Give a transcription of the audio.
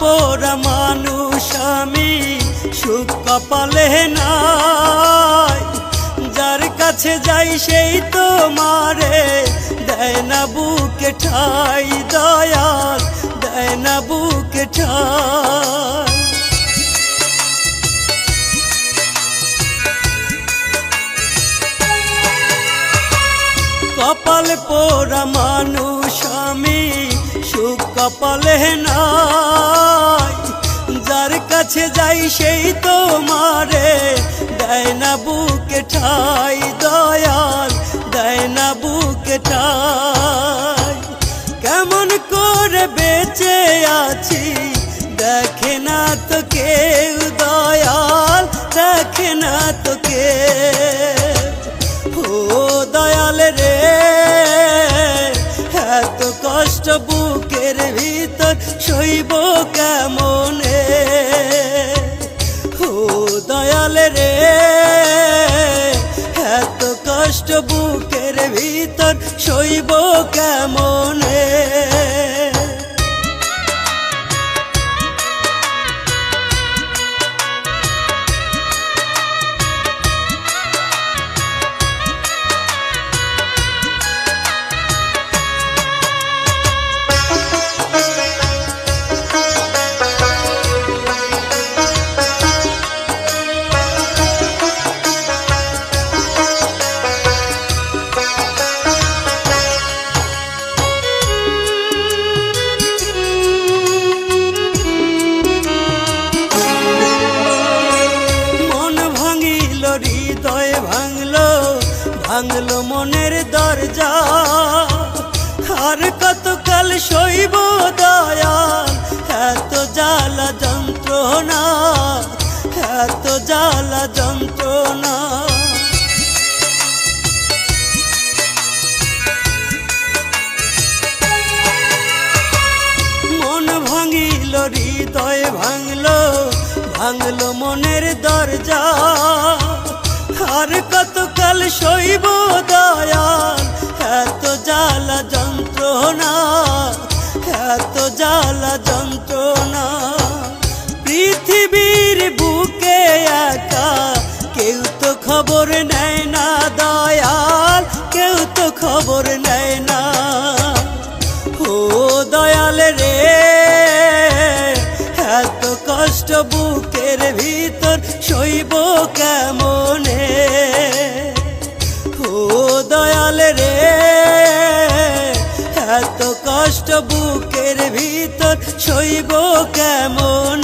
পোড়া মানুষ আমি, সুখ কপালে নাই। যার কাছে যাই সেই তো মারে দেয় না বুকে ঠাই দয়াল, দেয় না বুকে ঠাই। কপাল পোড়া মানুষ আমি সুখ কপালে নাই। যার কাছে যাই সেই তো মারে দেয় না বুকে ঠাই দয়াল, দেয় না বুকে ঠাই। কেমন করে বেঁচে আছি, দেখে না তো কেউ দয়াল, দেখে না তো কেউ এত কষ্ট বুকের ভিতর সইব কেমনে? ও দয়াল রে, এত কষ্ট বুকের ভিতর সইব কেমনে? ভাঙলো মনের দরজা। আর কতকাল সইব দয়াল, এত জ্বালা যন্ত্রণা, এত জ্বালা যন্ত্রণা। মন ভাঙিল, হৃদয় ভাঙলো ভাঙলো মনের দরজা। আর কতকাল সইব দয়াল? এত জ্বালা যন্ত্রণা, এত জ্বালা যন্ত্রণা। পৃথিবীর বুকে একা কেউ তো খবর নেয় না দয়াল, কেউ তো খবর নেয় না। বুকের ভিতর শৈব কেমনে? ও দয়াল রে এত কষ্ট বুকের ভিতর শৈব কেমন?